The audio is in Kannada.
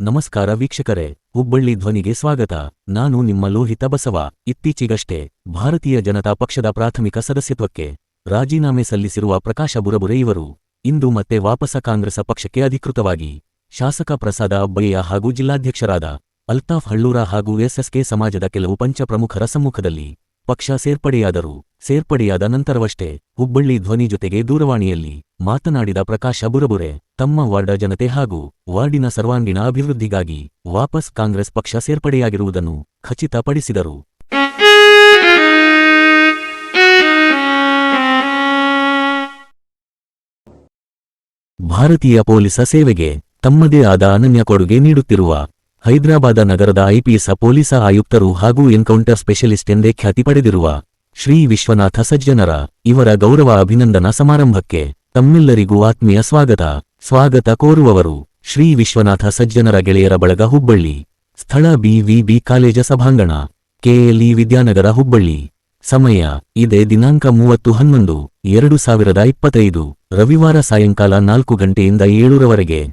ನಮಸ್ಕಾರ ವೀಕ್ಷಕರೇ, ಹುಬ್ಬಳ್ಳಿ ಧ್ವನಿಗೆ ಸ್ವಾಗತ. ನಾನು ನಿಮ್ಮ ಲೋಹಿತ ಬಸವ. ಇತ್ತೀಚೆಗಷ್ಟೇ, ಭಾರತೀಯ ಜನತಾ ಪಕ್ಷದ ಪ್ರಾಥಮಿಕ ಸದಸ್ಯತ್ವಕ್ಕೆ ರಾಜೀನಾಮೆ ಸಲ್ಲಿಸಿರುವ ಪ್ರಕಾಶ ಬುರಬುರೆ ಇವರು. ಇಂದು ಮತ್ತೆ ವಾಪಸ ಕಾಂಗ್ರೆಸ್ ಪಕ್ಷಕ್ಕೆ ಅಧಿಕೃತವಾಗಿ. ಶಾಸಕ ಪ್ರಸಾದ ಅಬ್ಬಯ್ಯ ಹಾಗೂ ಜಿಲ್ಲಾಧ್ಯಕ್ಷರಾದ ಅಲ್ತಾಫ್ ಹಳ್ಳೂರ ಹಾಗೂ ಎಸ್ಎಸ್ಕೆ ಸಮಾಜದ ಕೆಲವು ಪಂಚ ಪ್ರಮುಖರ ಸಮ್ಮುಖದಲ್ಲಿ ಪಕ್ಷ ಸೇರ್ಪಡೆಯಾದರು. ಸೇರ್ಪಡೆಯಾದ ನಂತರವಷ್ಟೇ, ಹುಬ್ಬಳ್ಳಿ ಧ್ವನಿ ಜೊತೆಗೆ ದೂರವಾಣಿಯಲ್ಲಿ ಮಾತನಾಡಿದ ಪ್ರಕಾಶ ಬುರಬುರೆ ತಮ್ಮ ವಾರ್ಡ ಜನತೆ ಹಾಗೂ ವಾರ್ಡಿನ ಸರ್ವಾಂಗೀಣ ಅಭಿವೃದ್ಧಿಗಾಗಿ ವಾಪಸ್ ಕಾಂಗ್ರೆಸ್ ಪಕ್ಷ ಸೇರ್ಪಡೆಯಾಗಿರುವುದನ್ನು ಖಚಿತಪಡಿಸಿದರು. ಭಾರತೀಯ ಪೊಲೀಸ ಸೇವೆಗೆ ತಮ್ಮದೇ ಆದ ಅನನ್ಯ ಕೊಡುಗೆ ನೀಡುತ್ತಿರುವ ಹೈದರಾಬಾದ ನಗರದ ಐಪಿಎಸ್ ಪೊಲೀಸ ಆಯುಕ್ತರು ಹಾಗೂ ಎನ್ಕೌಂಟರ್ ಸ್ಪೆಷಲಿಸ್ಟ್ ಎಂದೇ ಖ್ಯಾತಿ ಪಡೆದಿರುವ ಶ್ರೀ ವಿಶ್ವನಾಥ ಸಜ್ಜನರ ಇವರ ಗೌರವ ಅಭಿನಂದನಾ ಸಮಾರಂಭಕ್ಕೆ ತಮ್ಮೆಲ್ಲರಿಗೂ ಆತ್ಮೀಯ ಸ್ವಾಗತ. ಸ್ವಾಗತ ಕೋರುವವರು. ಶ್ರೀ ವಿಶ್ವನಾಥ ಸಜ್ಜನರ ಗೆಳೆಯರ ಬಳಗ ಹುಬ್ಬಳ್ಳಿ. ಸ್ಥಳ ಬಿವಿಬಿ ಕಾಲೇಜ ಸಭಾಂಗಣ. ಕೆಎಲ್ಇ ವಿದ್ಯಾನಗರ ಹುಬ್ಬಳ್ಳಿ. ಸಮಯ, ಇದೇ ದಿನಾಂಕ ಮೂವತ್ತು ಹನ್ನೊಂದು, ಎರಡು ಸಾವಿರದ ಇಪ್ಪತ್ತೈದು, ರವಿವಾರ ಸಾಯಂಕಾಲ ನಾಲ್ಕು ಗಂಟೆಯಿಂದ ಏಳೂರವರೆಗೆ.